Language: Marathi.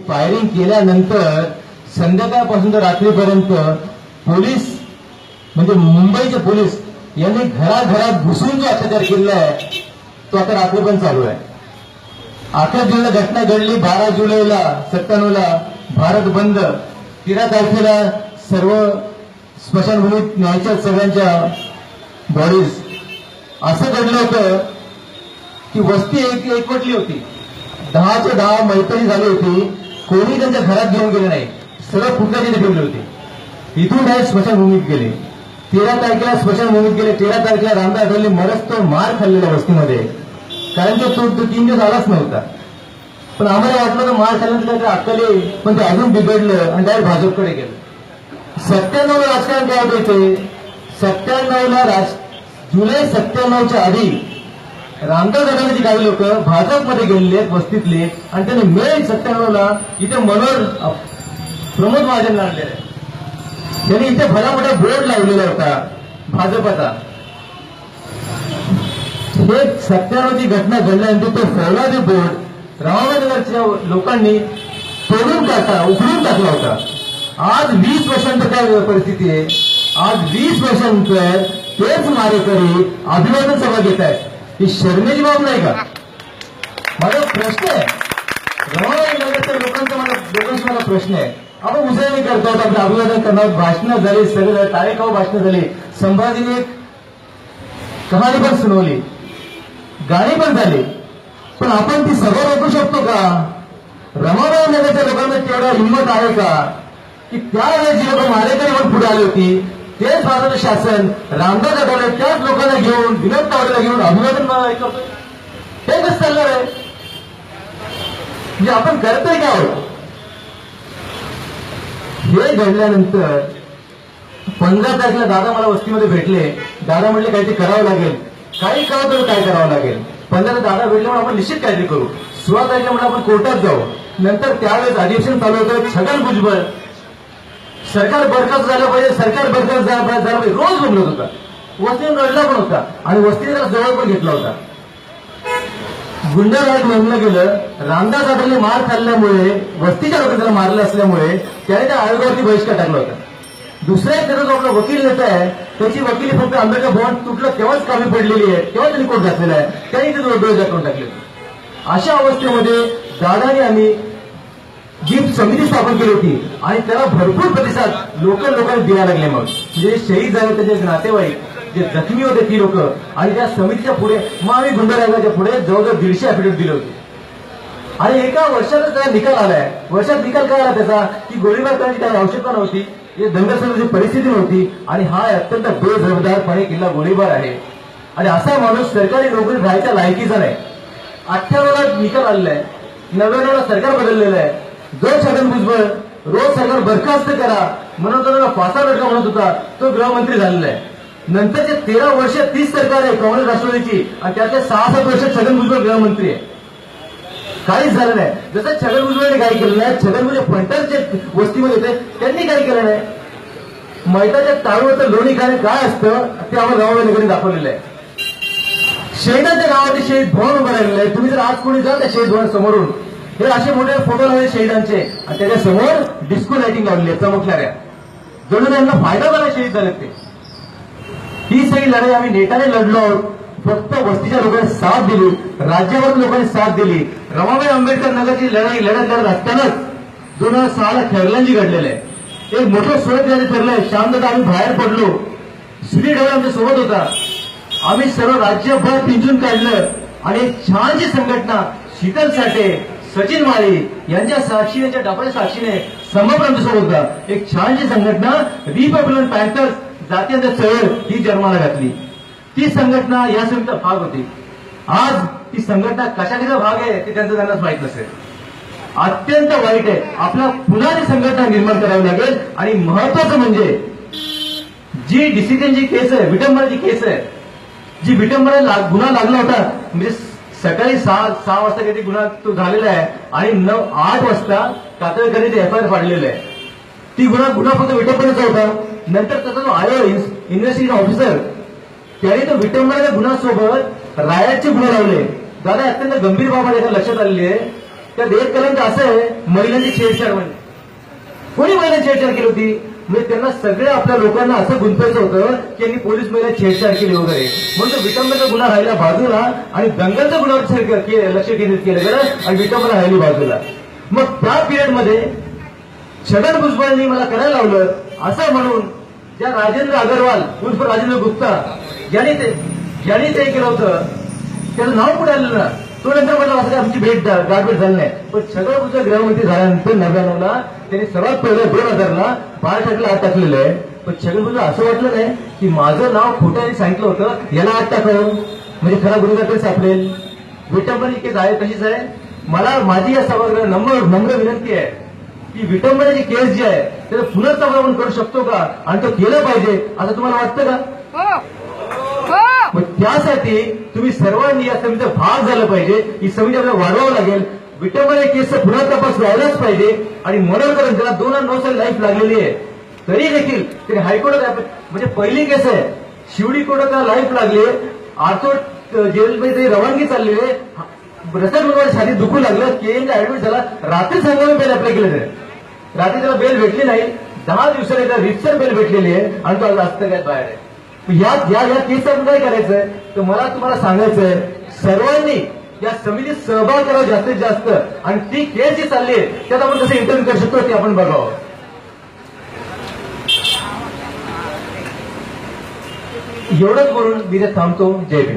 फायरिंग केल्यानंतर संध्याकाळपासून तर रात्रीपर्यंत पोलीस म्हणजे मुंबईचे पोलीस यांनी घराघरात घुसून जो अत्याचार केलेला आहे तो आता रात्री पण चालू आहे. अकरा जुलैला घटना घडली बारा जुलैला सत्त्याण्णवला भारत बंद. तेरा तारखेला सर्व स्मशानभूमीत न्यायच्या सगळ्यांच्या बॉडीज असं घडलं होतं की वस्ती एक एकवटली होती. दहाच्या दहा मैत्री झाली होती. कोणी त्यांच्या घरात घेऊन गेले नाही. सर्व फुटल्या तिथे ठेवले होते. इथून डायरेक्ट स्मशानभूमीत गेले. तेरा तारखेला स्मशानभूमीत गेले. तेरा तारखेला रामदास आठवले मरच तो मार खाल्लेला वस्तीमध्ये. कारण की तो तो तीन दिवस आलाच नव्हता. पण आम्हाला वाटलं तर मार खाल्ल्यानंतर अक्कले पण ते अजून बिघडलं आणि डायरेक्ट भाजपकडे गेलं. सत्त्याण्णवला राजकारण काय होतं इथे? सत्त्याण्णवला राज जुलै सत्त्याण्णवच्या आधी रामदास आठवलेची काही लोक भाजपमध्ये गेलेले वस्तीतले आणि त्यांनी मेन सत्त्याण्णवला इथे मनोहर प्रमोद महाजन आणलेले आहे त्यांनी इथे भला मोठा बोर्ड लावलेला होता भाजपचा. हे सत्त्याण्णवची घटना घडल्यानंतर तो फौलादी बोर्ड रामनगरच्या लोकांनी तोडून टाकला उघडून टाकला होता. आज वीस वर्षांतर काय परिस्थिती आहे? आज वीस वर्षांनंतर तेच मारेकरी अभिवादन सभा घेत आहेत. ही शर्मेची बाब नाही का? माझा प्रश्न आहे. रमानगरच्या लोकांचा मला लोकांशी मला प्रश्न आहे. आपण उजळणी करतो आपलं अभिवादन करणार भाषणं झाली सगळे झाले तारेखाव भाषणं झाली संभाजीने एक कहाणी पण सुनावली गाणी पण झाली. पण आपण ती सभा रोखू शकतो का? रमाबाई नगरच्या लोकांना तेवढा हिंमत आहे का? की त्यावेळेस जी लोक मारेकरी पण पुढे आली होती तेच भारत शासन रामदास आठवले त्याच लोकांना घेऊन विनोद तावडेला घेऊन अभिवादन मला करतो हे कसं चालणार आहे म्हणजे आपण करतोय काय आहोत हे घडल्यानंतर पंधरा तारखेला दादा मला वस्तीमध्ये भेटले. दादा म्हणले काहीतरी करावं लागेल. काही करावं तर काय करावं लागेल? पंधरा दादा भेटले म्हणून आपण निश्चित काहीतरी करू. सोळा तारखेला म्हणून आपण कोर्टात जाऊ. नंतर त्यावेळेस अधिवेशन चालू होतं छगन भुजबळ सरकार बरखास्त झालं पाहिजे सरकार बरखास्त झालं पाहिजे पाहिजे. रोज बोलत होता. वस्तीने रडला पण होता आणि वस्तीने जवळ पण घेतला होता. गुंडराज म्हणलं गेलं. रामदास आठवले मार खाल्ल्यामुळे वस्तीच्या लोकांना मारलं असल्यामुळे त्याने त्या आयोगावरती बहिष्कार टाकला होता. दुसऱ्या त्याचा जो आपला वकील नेता आहे त्याची वकिली फक्त आंबेडकर भवन तुटलं तेव्हाच कामी पडलेली आहे तेव्हा त्यांनी कोर्ट घातलेला आहे. त्यांनी ते डोळे दाखवून टाकले अशा अवस्थेमध्ये दादाने आम्ही जी समिती स्थापन केली होती आणि त्याला भरपूर प्रतिसाद लोकल लोकांनी द्यायला लागले मग. म्हणजे शहीद झाले त्याचे नातेवाईक जे जखमी होते ती लोक आणि त्या समितीच्या पुढे मग आम्ही गुंडराजाच्या पुढे जवळजवळ दीडशे अफिडेव्हिट दिले होते. आणि एका वर्षातच त्याचा निकाल आलाय वर्षात निकाल काय आला त्याचा? की गोळीबार करण्याची काही आवश्यकता नव्हती. हे दंगसरची परिस्थिती नव्हती. आणि हा अत्यंत बेजबाबदारपणे किल्ला गोळीबार आहे. आणि असा माणूस सरकारी नोकरीत राहायच्या लायकीचा नाही. अठ्ठ्याण्णवला निकाल आलेला आहे. नव्याण्णवला सरकार बदललेलं आहे. जो छगन भुजबळ रोज सरकार बरखास्त करा म्हणून त्यांना फासा लटका म्हणत होता तो गृहमंत्री झालेला आहे. नंतरचे तेरा वर्ष तीस सरकार आहे काँग्रेस राष्ट्रवादीची आणि त्यातले सहा सात वर्ष छगन भुजबळ गृहमंत्री आहे. काहीच झालं नाही. जसं छगन भुजबळने काय केलं नाही छगन भुजबळ फंटर जे वस्तीमध्ये होते त्यांनी काही केलं नाही. मैदाच्या ताळूवरचं लोणी खाणे काय असतं ते आम्हाला रामाबाई दाखवलेलं आहे. शेणाच्या गावाचे शेत भवन उभं राहिलेलं आहे. तुम्ही जर आज कोणी जा त्या शेत भवन समोरून हे असे मोठे फोटो लावले शहीदांचे. आणि त्याच्यासमोर डिस्को लाइटिंग लावलेली आहे चमकणाऱ्या जणू त्यांना फायदा झाला शहीद झाले ते. ही सगळी लढाई आम्ही नेटाने लढलो आहोत. फक्त वस्तीच्या लोकांनी साथ दिली. राज्यावर लोकांनी साथ दिली. रमाबाई आंबेडकर नगरची लढाई लढत लढत असतानाच दोन हजार सहाला खेरलांजी घडलेलं आहे. एक मोठं सोयत त्याने ठरलंय शांतता आम्ही बाहेर पडलो. सुनील ढवळे आमच्यासोबत होता. आम्ही सर्व राज्यभर पिंजून काढलं. आणि एक छानशी संघटना शीतल साठे सचिन माळी यांच्या साक्षीने यांच्या साक्षीने समग्र आमच्यासोबत होता एक छानशी संघटना रिपब्लिकन पॅन्थर्स जातीयांचा चळवळ ही जन्माला घातली. ती संघटना या समितीचा भाग होती. आज ती संघटना कशाचा भाग आहे ते त्यांचं त्यांनाच माहीत नसेल. अत्यंत वाईट आहे. आपला पुन्हा ती संघटना निर्माण करावी लागेल. आणि महत्वाचं म्हणजे जी डिसिजनची केस आहे विटंबनाची केस आहे जी विटंबना लाग- गुन्हा लागला होता म्हणजे सकाळी सहा सहा वाजता काहीतरी गुन्हा तो झालेला आहे आणि नऊ आठ वाजता कातळकरी ते एफ आय आर आहे. ती गुन्हा गुन्हा फक्त विटंबनेचा होता. नंतर त्याचा जो आयो इन्व्हेस्टिगेशन ऑफिसर त्याने तो विटंबनाच्या गुन्ह्यासोबत रायाचे गुन्हे लावले. दादा अत्यंत गंभीर बाबा याच्या लक्षात आलेली आहे. त्यात एक कलंक असं आहे महिलांची छेडछाड म्हणजे कोणी महिलांची छेडछाड केली होती? म्हणजे त्यांना सगळ्या आपल्या लोकांना असं गुंतवायचं होतं की यांनी पोलीस महिला छेडछाड केली वगैरे. म्हणून तो विटंबनेचा गुन्हा राहिला बाजूला आणि दंगलच्या गुन्ह्यावर लक्ष केंद्रित केलं गेलं आणि विटंबना राहिली बाजूला. मग त्या पिरियडमध्ये छगन भुजबळांनी मला करायला लावलं असं म्हणून ज्या राजेंद्र अगरवाल उर्फ राजेंद्र गुप्ता ज्यांनी ते यांनी ते केलं होतं त्याचं नाव पुढे आलं ना. तो नंतर असं काय आमची भेट गाठभेट झाली नाही. पण छगन भुजबळ गृहमंत्री झाल्यानंतर नव्याण्णवला त्यांनी सर्वात पहिलं दोन हजारला बाळ टाकलं आत टाकलेलं आहे. पण छगन भुजबळ असं वाटलं नाही की माझं नाव खोट्याने सांगितलं होतं याला आत टाकावं. म्हणजे खरा गुन्हेगार सापडेल? विटंबनी केस आहे तशीच आहे. मला माझी या सभागृह नम्र नम्र विनंती आहे की विटंबनाची केस जी आहे त्याचं पुनर्चाचणी करू शकतो का? आणि तो केलं पाहिजे असं तुम्हाला वाटतं का? हो. मग त्यासाठी तुम्ही सर्वांनी या समितीचा भाग झालं पाहिजे. ही समिती आपल्याला वाढवावं लागेल. विटंबना केसचा पुन्हा तपास व्हायलाच पाहिजे. आणि मनोरकरण त्याला दोन हजार नऊ साली लाईफ लागलेली आहे तरी देखील तरी हायकोर्टात म्हणजे पहिली केस आहे. शिवडी कोर्टात त्याला लाईफ लागली आर्थो जेलमध्ये रवानगी चाललेली आहे. रसद म्हणून दुखू लागलं. केएनचा ऍडमिट झाला रात्री संघाने बेल अप्लाय केलं आहे रात्री त्याला बेल भेटली नाही. दहा दिवसाने त्याला रितसर बेल भेटलेली आहे. आणि तो आज काय बाहेर आहे. या या या केसचं काय करायचंय. तर मला तुम्हाला सांगायचंय सर्वांनी या समितीत सहभाग करावा जास्तीत जास्त. आणि ती केस जी चालली आहे त्यात आपण कसं इंटरव्ह्यू करू शकतो ते आपण बघावं. एवढंच बोलून मी थांबतो. जय भीम.